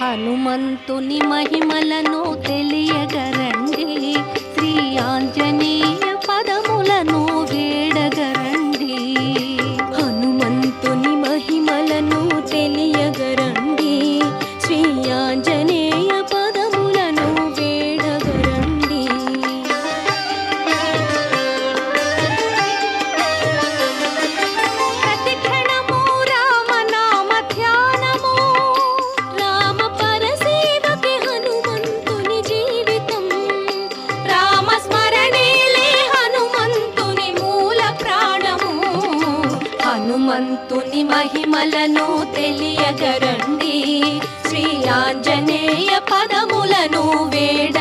హనుమంతుని మహిమలను తెలియగా భక్తుని మహిమలను తెలియకరండి శ్రీ ఆంజనేయ పదములను వేడ